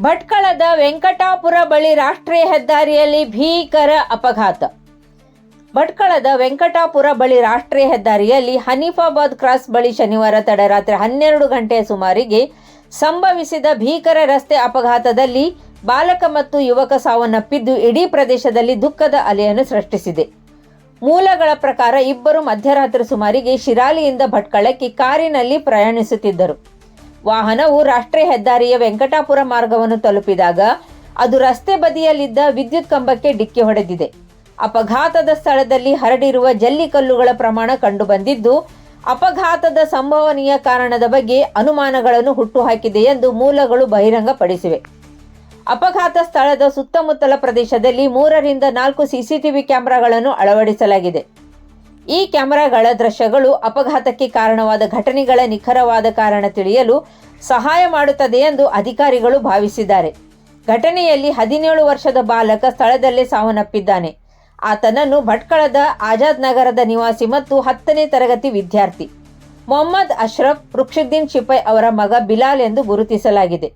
ಭಟ್ಕಳದ ವೆಂಕಟಾಪುರ ಬಳಿ ರಾಷ್ಟ್ರೀಯ ಹೆದ್ದಾರಿಯಲ್ಲಿ ಭೀಕರ ಅಪಘಾತ. ಭಟ್ಕಳದ ವೆಂಕಟಾಪುರ ಬಳಿ ರಾಷ್ಟ್ರೀಯ ಹೆದ್ದಾರಿಯಲ್ಲಿ ಹನೀಫಾಬಾದ್ ಕ್ರಾಸ್ ಬಳಿ ಶನಿವಾರ ತಡರಾತ್ರಿ ಹನ್ನೆರಡು ಗಂಟೆಯ ಸುಮಾರಿಗೆ ಸಂಭವಿಸಿದ ಭೀಕರ ರಸ್ತೆ ಅಪಘಾತದಲ್ಲಿ ಬಾಲಕ ಮತ್ತು ಯುವಕ ಸಾವನ್ನಪ್ಪಿದ್ದು ಇಡೀ ಪ್ರದೇಶದಲ್ಲಿ ದುಃಖದ ಅಲೆಯನ್ನು ಸೃಷ್ಟಿಸಿದೆ. ಮೂಲಗಳ ಪ್ರಕಾರ ಇಬ್ಬರು ಮಧ್ಯರಾತ್ರಿ ಸುಮಾರಿಗೆ ಶಿರಾಲಿಯಿಂದ ಭಟ್ಕಳಕ್ಕೆ ಕಾರಿನಲ್ಲಿ ಪ್ರಯಾಣಿಸುತ್ತಿದ್ದರು. ವಾಹನವು ರಾಷ್ಟ್ರೀಯ ಹೆದ್ದಾರಿಯ ವೆಂಕಟಾಪುರ ಮಾರ್ಗವನ್ನು ತಲುಪಿದಾಗ ಅದು ರಸ್ತೆ ಬದಿಯಲ್ಲಿದ್ದ ವಿದ್ಯುತ್ ಕಂಬಕ್ಕೆ ಡಿಕ್ಕಿ ಹೊಡೆದಿದೆ. ಅಪಘಾತದ ಸ್ಥಳದಲ್ಲಿ ಹರಡಿರುವ ಜಲ್ಲಿಕಲ್ಲುಗಳ ಪ್ರಮಾಣ ಕಂಡುಬಂದಿದ್ದು, ಅಪಘಾತದ ಸಂಭವನೀಯ ಕಾರಣದ ಬಗ್ಗೆ ಅನುಮಾನಗಳನ್ನು ಹುಟ್ಟುಹಾಕಿದೆ ಎಂದು ಮೂಲಗಳು ಬಹಿರಂಗಪಡಿಸಿವೆ. ಅಪಘಾತ ಸ್ಥಳದ ಸುತ್ತಮುತ್ತಲ ಪ್ರದೇಶದಲ್ಲಿ ಮೂರರಿಂದ ನಾಲ್ಕು ಸಿಸಿಟಿವಿ ಕ್ಯಾಮೆರಾಗಳನ್ನು ಅಳವಡಿಸಲಾಗಿದೆ. ಈ ಕ್ಯಾಮೆರಾಗಳ ದೃಶ್ಯಗಳು ಅಪಘಾತಕ್ಕೆ ಕಾರಣವಾದ ಘಟನೆಗಳ ನಿಖರವಾದ ಕಾರಣ ತಿಳಿಯಲು ಸಹಾಯ ಮಾಡುತ್ತದೆ ಎಂದು ಅಧಿಕಾರಿಗಳು ಭಾವಿಸಿದ್ದಾರೆ. ಘಟನೆಯಲ್ಲಿ ಹದಿನೇಳು ವರ್ಷದ ಬಾಲಕ ಸ್ಥಳದಲ್ಲೇ ಸಾವನ್ನಪ್ಪಿದ್ದಾನೆ. ಆತನನ್ನು ಭಟ್ಕಳದ ಆಜಾದ್ ನಗರದ ನಿವಾಸಿ ಮತ್ತು ಹತ್ತನೇ ತರಗತಿ ವಿದ್ಯಾರ್ಥಿ ಮೊಹಮ್ಮದ್ ಅಶ್ರಫ್, ರುಕ್ಷುದ್ದೀನ್ ಶಿಪೈ ಅವರ ಮಗ ಬಿಲಾಲ್ ಎಂದು ಗುರುತಿಸಲಾಗಿದೆ.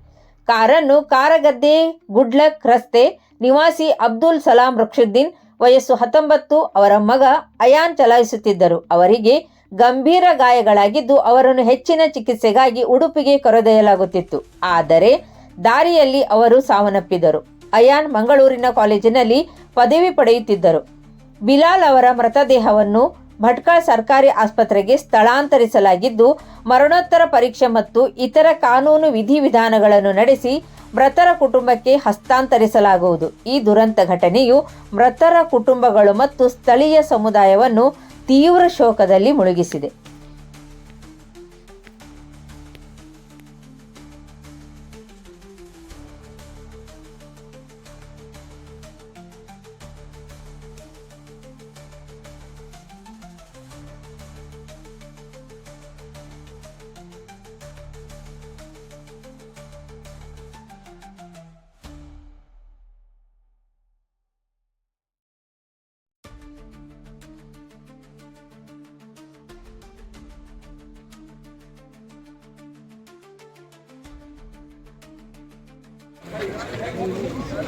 ಕಾರನ್ನು ಕಾರಗದ್ದೆ ಗುಡ್ಲಕ್ ರಸ್ತೆ ನಿವಾಸಿ ಅಬ್ದುಲ್ ಸಲಾಂ ರುಕ್ಷುದ್ದೀನ್ ವಯಸ್ಸು ಹತ್ತೊಂಬತ್ತು, ಅವರ ಮಗ ಅಯಾನ್ ಚಲಾಯಿಸುತ್ತಿದ್ದರು. ಅವರಿಗೆ ಗಂಭೀರ ಗಾಯಗಳಾಗಿದ್ದು ಅವರನ್ನು ಹೆಚ್ಚಿನ ಚಿಕಿತ್ಸೆಗಾಗಿ ಉಡುಪಿಗೆ ಕರೆದೊಯ್ಯಲಾಗುತ್ತಿತ್ತು. ಆದರೆ ದಾರಿಯಲ್ಲಿ ಅವರು ಸಾವನ್ನಪ್ಪಿದರು. ಅಯಾನ್ ಮಂಗಳೂರಿನ ಕಾಲೇಜಿನಲ್ಲಿ ಪದವಿ ಪಡೆಯುತ್ತಿದ್ದರು. ಬಿಲಾಲ್ ಅವರ ಮೃತದೇಹವನ್ನು ಭಟ್ಕಳ ಸರ್ಕಾರಿ ಆಸ್ಪತ್ರೆಗೆ ಸ್ಥಳಾಂತರಿಸಲಾಗಿದ್ದು, ಮರಣೋತ್ತರ ಪರೀಕ್ಷೆ ಮತ್ತು ಇತರ ಕಾನೂನು ವಿಧಿವಿಧಾನಗಳನ್ನು ನಡೆಸಿ ಮೃತರ ಕುಟುಂಬಕ್ಕೆ ಹಸ್ತಾಂತರಿಸಲಾಗುವುದು. ಈ ದುರಂತ ಘಟನೆಯು ಮೃತರ ಕುಟುಂಬಗಳು ಮತ್ತು ಸ್ಥಳೀಯ ಸಮುದಾಯವನ್ನು ತೀವ್ರ ಶೋಕದಲ್ಲಿ ಮುಳುಗಿಸಿದೆ. ಓಪನ್ ಮಾಡಿ